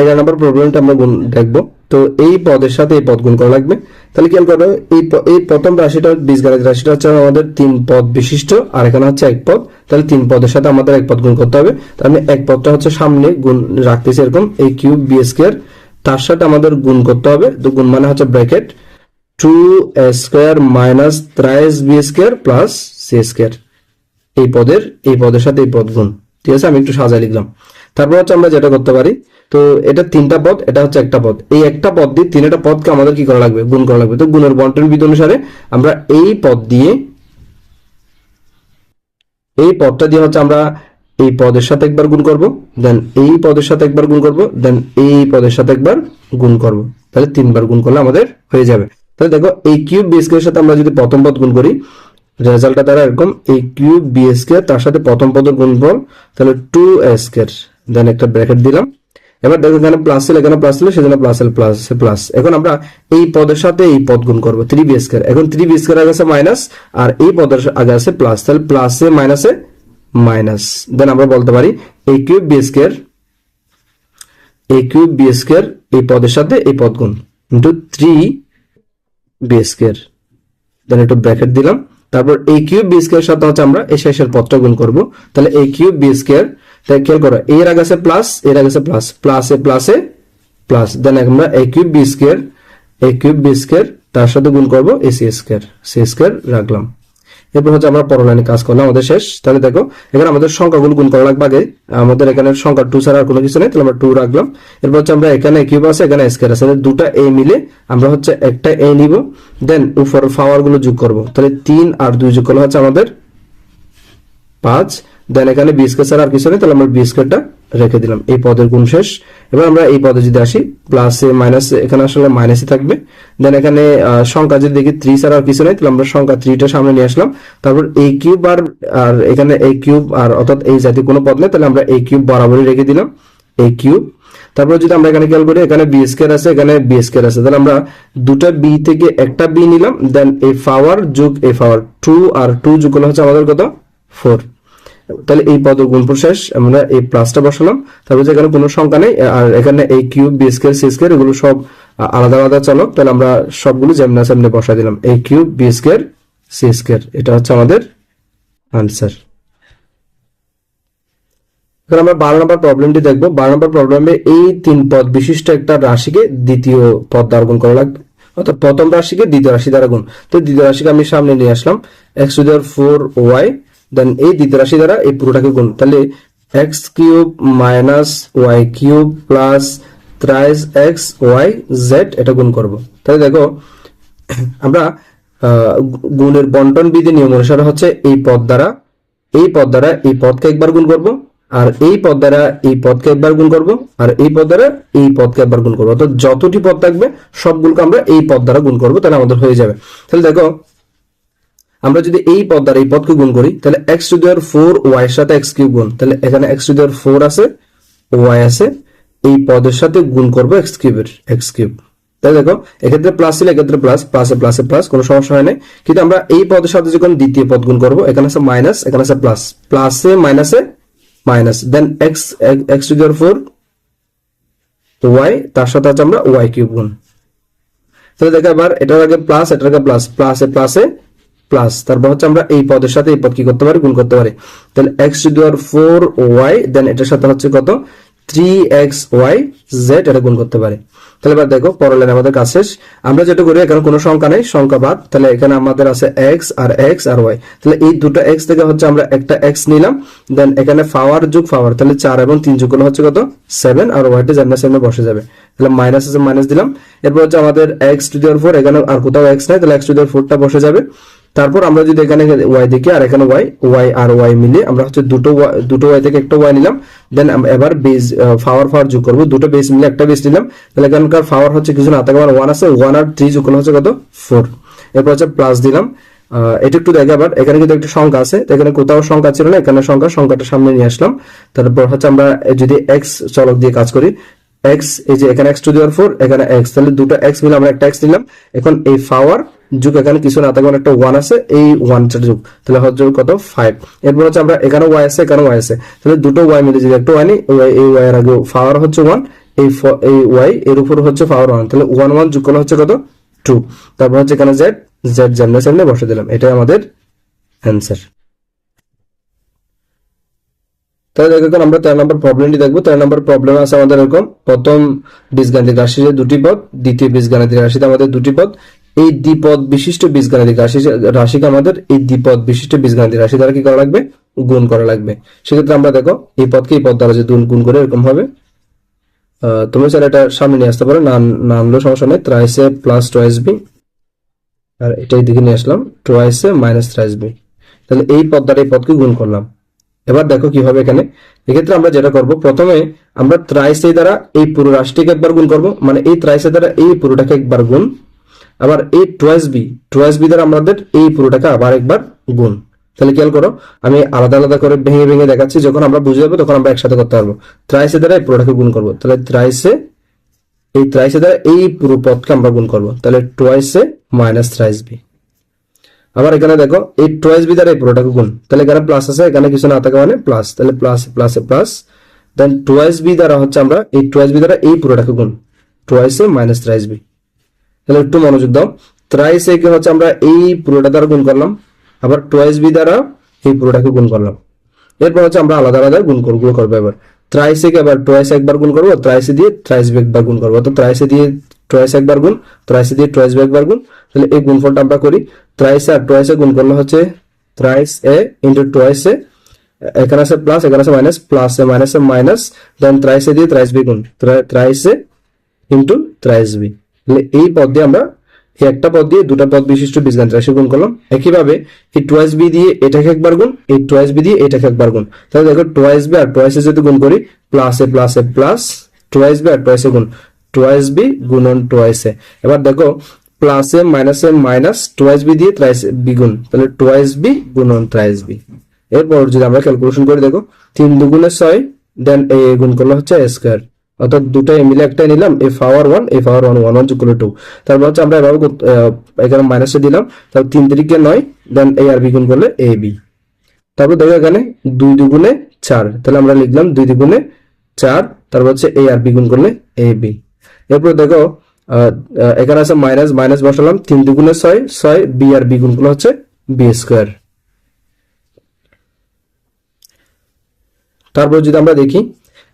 এগারো নম্বর প্রবলেমটা আমরা গুণ দেখব। তো এই পদের সাথে এই পদ গুণ করা লাগবে। তাহলে খেয়াল করো এই এই প্রথম রাশিটা, বীজগণিত রাশিটা হচ্ছে আমাদের তিন পদ বিশিষ্ট, আর এখানে হচ্ছে এক পদ। তাহলে তিন পদের সাথে আমাদের এক পদ গুণ করতে হবে। তাহলে এক পদটা হচ্ছে সামনে গুণ রাখতেছি এরকম এই কিউব বি স্কোয়ার তার সাথে আমাদের গুণ করতে হবে। তো গুণ মানে হচ্ছে bracket two square minus thrice B square plus C square এই পদের এই পদের সাথে এই পদ গুণ। ঠিক আছে? আমি একটু সাজায় লিখলাম। তারপর হচ্ছে আমরা যেটা করতে পারি, তো এটা তিনটা পদ, এটা হচ্ছে একটা পদ। এই একটা পদ দিয়ে তিনটা পদকে আমাদের কি করা লাগবে? গুণ করা লাগবে। তো গুণের বন্টন বিধি অনুসারে আমরা এই পদ দিয়ে, এই পদটা দিয়ে হচ্ছে আমরা এই পদের সাথে একবার গুণ করব দেন এই পদের সাথে একবার গুণ করব দেন এই পদের সাথে একবার গুণ করব। তাহলে তিনবার গুণ করলে আমাদের হয়ে যাবে। তাহলে দেখো এই কিউব বিএসকে এর সাথে আমরা যদি প্রথম পদ গুণ করি, রেজাল্টটা দ্বারা এরকম এই কিউব বিএসকে তার সাথে প্রথম পদের গুণফল, তাহলে টু স্কোয়ার দেন একটা ব্র্যাকেট দিলাম। এবার দেখো এখানে প্লাস ছিল এখানে প্লাস ছিল সেজন্য প্লাস এল প্লাস প্লাস এখন আমরা এই পদের সাথে এই পদ গুণ করব থ্রি বি স্কোয়ার এখন থ্রি বি স্কোয়ার আগে আছে মাইনাস আর এই পদের আগে আছে প্লাস তাহলে প্লাসে মাইনাসে মাইনাস দেন আমরা বলতে পারি এই কিউব বি স্কোয়ার এই কিউব বি স্কোয়ার এই পদের সাথে এই পদ গুণ। Into three B square then একটু ব্র্যাকেট দিলাম। তারপর এই কিউব বি স্কোয়ার সাথে হচ্ছে আমরা এই শেষের পদটা গুণ করব। তাহলে এই কিউব বি স্কোয়ার তাই খেয়াল করো এর আগে আছে প্লাস এর আগে আছে প্লাস প্লাসে প্লাসে প্লাস দেন আমরা এই কিউব বি স্কোয়ার এই কিউব বি স্কোয়ার তার সাথে গুণ করব A C square C square রাখলাম। এরপর হচ্ছে আমরা পর লাইনে কাজ করলাম, আমাদের শেষ। তাহলে দেখো, এখানে আমাদের সংখ্যাগুলো গুণ করা লাগবে আগে। আমাদের এখানে সংখ্যা টু ছাড়া আর কোনো কিছু নেই, তাহলে আমরা টু রাখলাম। এরপর হচ্ছে আমরা এখানে কিউব আছে, এখানে স্কোয়ার আছে। দুটা এ মিলে আমরা হচ্ছে একটা এ নিব। দেন উপর পাওয়ারগুলো যোগ করব। তাহলে তিন আর দুই যোগ করলে হচ্ছে আমাদের পাঁচ। দেন এখানে বি স্কোয়ার ছাড়া আর কিছু নেই, তাহলে আমরা বি স্কোয়ারটা রেখে দিলাম। এই পদের গুণ শেষ। এবার আমরা এই পদে যদি আসি প্লাসে মাইনাসে এখানে আসলে মাইনাসই থাকবে। দেন এখানে সংখ্যা যদি দেখি থ্রি ছাড়া আর কিছু নেই, তাহলে আমরা সংখ্যা থ্রিটা সামনে নিয়ে আসলাম। তারপর এই কিউব আর আর এখানে এই কিউব আর অর্থাৎ এই জাতীয় কোনো পদ নেই, তাহলে আমরা এই কিউব বরাবরই রেখে দিলাম। এই কিউব তারপর যদি আমরা এখানে খেয়াল করি, এখানে বি স্কোয়ার আছে, এখানে বি স্কোয়ার আছে। তাহলে আমরা দুটা বি থেকে একটা বি নিলাম। দেন এই পাওয়ার যোগ এই পাওয়ার টু আর টু যোগ হচ্ছে আমাদের কত? ফোর তাহলে এই পদের গুণফল শেষ আমরা এই প্লাসটা বসালাম। তারপর এখানে কোনো সংখ্যা নেই, আর এখানে এই cube B square C square এগুলো সব আলাদা আলাদা চলক তাহলে আমরা সবগুলো যেমন আছে এমনি দিলাম। এই cube B square C square এটা হচ্ছে আমাদের আনসার এখন আমরা বারো নম্বর প্রবলেমটি দেখব। বারো নম্বর প্রবলেমে এই তিন পদ বিশিষ্ট একটা রাশিকে দ্বিতীয় পদ দ্বারা গুণ করা লাগবে। অর্থাৎ প্রথম রাশিকে দ্বিতীয় রাশি দ্বারা গুণ। তো দ্বিতীয় রাশিকে আমি সামনে নিয়ে আসলাম। X to the power four Y then এই দ্বিতীয় রাশি দ্বারা এই পুরোটাকে গুণ। তাহলে X cube minus Y cube plus thrice X Y Z এটা গুণ করব। তাহলে দেখো, আমরা গুণের বন্টন বিধি নিয়ম অনুসারে হচ্ছে এই পদ দ্বারা, এই পদ দ্বারা এই পদকে একবার গুণ করব, আর এই পদ দ্বারা এই পদকে একবার গুণ করব, আর এই পদ দ্বারা এই পদকে একবার গুণ করব। অর্থাৎ যতটি পদ থাকবে, সবগুলোকে আমরা এই পদ দ্বারা গুণ করব, তাহলে আমাদের হয়ে যাবে। তাহলে দেখো আমরা যদি এই পদ দ্বারা এই পদকে গুণ করি, তাহলে X to the power four Y এর সাথে এক্স কিউব গুণ। তাহলে এখানে X to the power four আছে ওয়াই আছে, এই পদের সাথে গুণ করব এক্স কিউবের এক্স কিউব। তাই দেখো, এক্ষেত্রে প্লাস ছিল, এক্ষেত্রে প্লাস প্লাসে প্লাসে প্লাস কোনো সমস্যা হয় না কিন্তু আমরা এই পদের সাথে যখন দ্বিতীয় পদ গুণ করব, এখানে আছে মাইনাস এখানে আছে প্লাস প্লাসে মাইনাসে minus then X X to the power four Y তার সাথে আছে আমরা ওয়াই কিউব গুণ। তাহলে দেখো এবার, এটার আগে প্লাস এটার আগে প্লাস প্লাসে প্লাসে প্লাস তারপর হচ্ছে আমরা এই পদের সাথে এই পদ কি করতে পারি? গুণ করতে পারি। তাহলে X to the power four Y then এটার সাথে হচ্ছে কত? থ্রি এক্স ওয়াই জেড এটা গুণ করতে পারি। তাহলে এবার দেখো, পরের আমাদের কাজ শেষ। আমরা যেটা করি, এখানে কোনো সংখ্যা নেই, সংখ্যা বাদ। তাহলে এখানে আমাদের আছে এক্স আর এক্স আর ওয়াই তাহলে এই দুটো এক্স থেকে হচ্ছে আমরা একটা এক্স নিলাম দেন এখানে পাওয়ার যোগ পাওয়ার তাহলে চার এবং তিন যোগ করলে হচ্ছে কত? সেভেন আর ওয়াইটা যেমন সেমনে বসে যাবে। তাহলে মাইনাস আছে মাইনাস দিলাম। এরপর হচ্ছে আমাদের এক্স টু দেওয়ার ফোর এখানে আর কোথাও এক্স নাই, তাহলে এক্স টু দেওয়ার ফোরটা বসে যাবে। তারপর আমরা যদি এখানে ওয়াই দেখি আর এখানে ওয়াই ওয়াই আর ওয়াই মিলে আমরা হচ্ছে দুটো দুটো ওয়াই থেকে একটা ওয়াই নিলাম। দেন এবার বেস পাওয়ার পাওয়ার যোগ করব। দুটো বেস মিলে একটা বেস নিলাম। তাহলে এখানকার পাওয়ার হচ্ছে কিছু না তাকে ওয়ান আছে ওয়ান আর থ্রি যোগ করলে হচ্ছে কত? ফোর এরপর হচ্ছে প্লাস দিলাম। এটা একটু দেখে আবার, এখানে কিন্তু একটা সংখ্যা আছে এখানে কোথাও সংখ্যা ছিল না, এখানে সংখ্যা, সংখ্যাটা সামনে নিয়ে আসলাম। তারপর হচ্ছে আমরা যদি এক্স চলক দিয়ে কাজ করি এক্স এই যে এখানে X to the power four এখানে এক্স তাহলে দুটো এক্স মিলে আমরা একটা এক্স নিলাম এখন এই পাওয়ার যুগ এখানে কিছু না তখন একটা ওয়ান আছে এই ওয়ানটার যুগ তাহলে হচ্ছে কত ফাইভ এরপর হচ্ছে আমরা এখানে ওয়াই আছে এখানে ওয়াই আছে তাহলে দুটো ওয়াই মিলে যদি একটা ওয়াই এই ওয়াই এর আগে পাওয়ার হচ্ছে ওয়ান এই এই ওয়াই এর উপর হচ্ছে পাওয়ার ওয়ান তাহলে ওয়ান ওয়ান যোগ করলে হচ্ছে কত টু তারপর হচ্ছে এখানে জেড জেড যেমনে সামনে বসে দিলাম এটাই আমাদের অ্যান্সার তাহলে এখন আমরা তেরো নম্বর প্রবলেমটি দেখব। তেরো নম্বর প্রবলেম আছে আমাদের এরকম। প্রথম বীজগাণিতিক রাশিতে দুটি পদ, দ্বিতীয় বীজগাণিতিক রাশিতে আমাদের দুটি পদ। এই দ্বিপদ বিশিষ্ট বীজগাণিতিক রাশি রাশিকে আমাদের এই দ্বিপদ বিশিষ্ট বীজগাণিতিক রাশি দ্বারা কি করা লাগবে? গুণ করা লাগবে। সেক্ষেত্রে আমরা দেখো, এই পদকে এই পদ দ্বারা যদি গুণ- গুণ করে এরকম হবে। তুমি স্যার এটা সামনে নিয়ে আসতে পারো। না না আনলেও সমস্যা নেই। ত্রাইস প্লাস টয়েস বি আর এটা দিকে নিয়ে আসলাম। টয়েস মাইনাস ত্রাইস বি তাহলে এই পদ দ্বারা এই পদকে গুণ করলাম। এবার দেখো কি হবে এখানে। এক্ষেত্রে আমরা যেটা করব, প্রথমে আমরা ত্রাইসে দ্বারা এই পুরো রাশিটিকে একবার গুণ করব। মানে এই ত্রাইসে দ্বারা এই পুরোটাকে একবার গুণ। আবার এই টয়েস বি টুয়েস বি দ্বারা আমাদের এই পুরোটাকে আবার একবার গুণ। তাহলে খেয়াল করো, আমি আলাদা আলাদা করে ভেঙে ভেঙে দেখাচ্ছি, যখন আমরা বুঝে যাব তখন আমরা একসাথে করতে পারব। ত্রাইসে দ্বারা এই পুরোটাকে গুণ করব। তাহলে ত্রাইসে এই ত্রাইসে দ্বারা এই পুরো পদকে আমরা গুণ করব। তাহলে টয়েসে মাইনাস ত্রাইস বি আবার এখানে দেখো, এই টয়েস দ্বারা এই পুরোটাকে গুণ। তাহলে এখানে প্লাস আছে, এখানে কিছু না থাকে মানে প্লাস তাহলে plus plus plus then twice B দ্বারা হচ্ছে আমরা এই টয়েস বি দ্বারা এই পুরোটাকে গুণ। টয়েসে মাইনাস ত্রাইস বি তাহলে একটু মনোযোগ দাও। ত্রাইস এ হচ্ছে আমরা এই পুরোটা দ্বারা গুণ করলাম। আবার টয়েস বি দ্বারা এই পুরোটাকে গুণ করলাম। এরপর হচ্ছে আমরা আলাদা আলাদা গুণ করব করব এবার ত্রাইসে আবার টয়েস একবার গুণ করব ত্রাইসে দিয়ে ত্রাইস একবার গুণ করব। তো ত্রাইসে দিয়ে টয়েস একবার গুণ ত্রাইসে দিয়ে টয়েস বি একবার গুণ, তাহলে এই গুণফলটা আমরা করি ত্রাইসে আর টয়েসে গুণ করলে হচ্ছে ত্রাইস এ ইন্টু এ এখানে আছে প্লাস এখানে আছে minus plus A minus A minus then ত্রাইসে দিয়ে ত্রাইস বি গুণ এ ইন্টু ত্রাইস বি তাহলে এই পদ দিয়ে আমরা এই একটা পদ দিয়ে দুটা পদ বিশিষ্ট বীজগাণিত রাশি গুণ করলাম। একইভাবে এই টয়েস বি দিয়ে এটাকে একবার গুণ, এই টয়েস বি দিয়ে এটাকে একবার গুণ। তাহলে দেখো টয়েস বি আর টয়েস এ যদি গুণ করি plus A plus A plus twice B R twice A গুণ। টয়েস বি গুণন টয়েস এ এবার দেখো plus A minus A minus twice B দিয়ে ত্রাইস বি গুণ তাহলে টয়েস বি গুণন ত্রাইস বি এরপর যদি আমরা ক্যালকুলেশন করে, দেখো, তিন দুগুণে ছয় দেন এ গুণ করলে হচ্ছে এ স্কোয়ার অর্থাৎ দুটাই মিলে একটাই নিলাম A power one A power one one one যোগ করলে টু তারপর হচ্ছে আমরা এভাবে এখানে মাইনাসে দিলাম তারপর তিন তিরিকে নয় দেন এ আর বি গুণ করলে এ বি তারপর দেখো এখানে দুই দুগুণে চার, তাহলে আমরা লিখলাম দুই দুগুণে চার, তারপর হচ্ছে এ আর বি গুণ করলে এ বি এরপর দেখো এখানে আছে মাইনাস মাইনাস বসালাম, তিন দুগুণে ছয় ছয় বি আর বি গুণ করলে হচ্ছে বি স্কোয়ার তারপর যদি আমরা দেখি,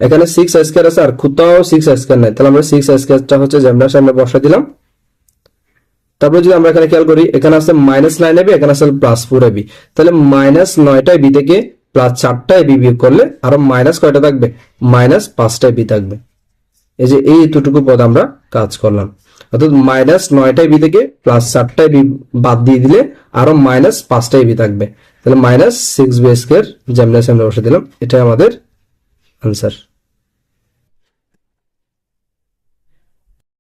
এখানে সিক্স স্কোয়ার আছে, আর কোথাও সিক্স স্কোয়ার নাই। তাহলে আমরা সিক্স স্কোয়ারটা হচ্ছে যেমন সামনে বসা দিলাম। তারপর যদি আমরা এখানে খেয়াল করি, এখানে আছে মাইনাস নাইন এবি এখানে আছে প্লাস ফোর এবি তাহলে মাইনাস নয়টায় বি থেকে প্লাস চারটায় বি বিয়োগ করলে আরও মাইনাস কয়টা থাকবে? মাইনাস পাঁচটায় বি থাকবে। এই যে এই এতটুকু পদ আমরা কাজ করলাম। অর্থাৎ মাইনাস নয়টায় বি থেকে প্লাস চারটায় বি বাদ দিয়ে দিলে আরও মাইনাস পাঁচটাই বি থাকবে। তাহলে মাইনাস সিক্স বি স্কোয়ার যেমন আমরা বসে দিলাম। এটাই আমাদের আনসার